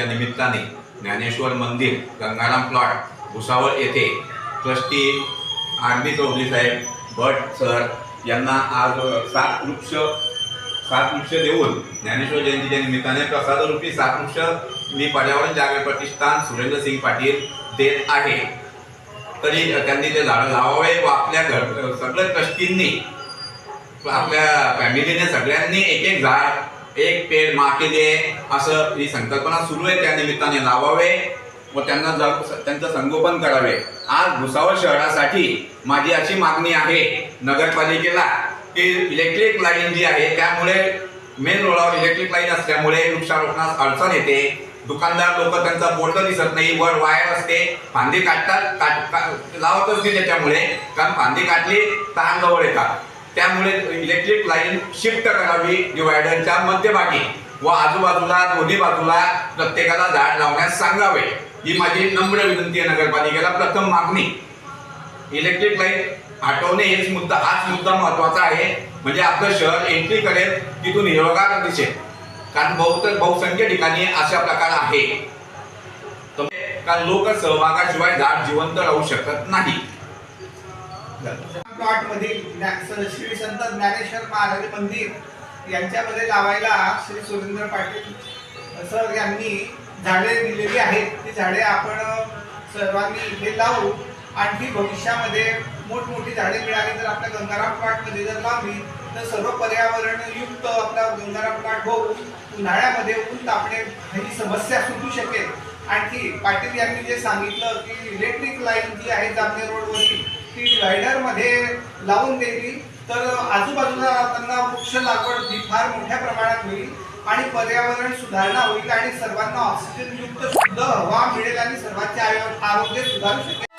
जयंतीच्या निमित्ताने ज्ञानेश्वर मंदिर गंगाराम प्लॉट भुसावळ येथे ट्रस्टी आरबी चौधरी साहेब भट सर यांना आज सात वृक्ष सात वृक्ष देऊन ज्ञानेश्वर जयंतीच्या निमित्ताने प्रसादरूपी सात वृक्ष मी पर्यावरण जागर प्रतिष्ठान सुरेंद्र सिंग पाटील देत आहे. तरी त्यांनी ते झाडं लावावे व आपल्या घर सगळ्या कष्टींनी आपल्या फॅमिलीने सगळ्यांनी एक एक झाड एक पेड माके दे असं ही संकल्पना सुरू आहे त्या निमित्ताने लावावे व त्यांना जग त्यांचं संगोपन करावे. आज भुसावळ शहरासाठी माझी अशी मागणी आहे नगरपालिकेला की इलेक्ट्रिक लाईन जी आहे त्यामुळे मेन रोडावर इलेक्ट्रिक लाईन असल्यामुळे वृक्षारोपणास अडचण येते. दुकानदार लोक त्यांचा बोर्ड दिसत नाही वर वायर असते फांदी काढतात काट लावतच नाही त्याच्यामुळे. कारण फांदी काढली तहान जवळ येतात. त्यामुळे इलेक्ट्रिक लाईन शिफ्ट करावी डिवायडरच्या मध्यभागी व आजूबाजूला दोन्ही बाजूला प्रत्येकाला झाड लावण्यास सांगावे. ही माझी नम्र विनंती आहे नगरपालिकेला. प्रथम मागणी इलेक्ट्रिक लाईन हटवणे हेच मुद्दा हाच मुद्दा महत्त्वाचा आहे. म्हणजे आपलं शहर एंट्री करेल तिथून हिरवगार दिसेल. कारण बहुतेक बहुसंख्य ठिकाणी अशा प्रकार आहे. कारण लोक सहभागाशिवाय झाड जिवंत राहू शकत नाही. प्लॉट मधील स- श्री संत ज्ञानेश्वर महाराज मंदिर यांच्यामध्ये लावायला श्री सुरेंद्र पाटील सर यांनी झाडे दिलेली आहेत. ती झाडे आपण सर्वांनी इथे लावू. आणखी भविष्यामध्ये मोठमोठी झाडे मिळाली तर आपल्या गंगाराम प्लॉटमध्ये जर लावली तर सर्व पर्यावरणयुक्त आपला गंगाराम प्लॉट होऊन उन्हाळ्यामध्ये ऊन तापणे ही समस्या सुटू शकेल. आणखी पाटील यांनी जे सांगितलं की इलेक्ट्रिक लाईन जी आहे जामनेर रोडवरील ती मध्ये लावून दिली तर आजूबाजूला त्यांना वृक्ष लागवड ही फार मोठ्या प्रमाणात होईल आणि पर्यावरण सुधारणा होईल आणि सर्वांना ऑक्सिजन युक्त शुद्ध हवा मिळेल आणि सर्वांचे आरोग्य सुधारू शकेल.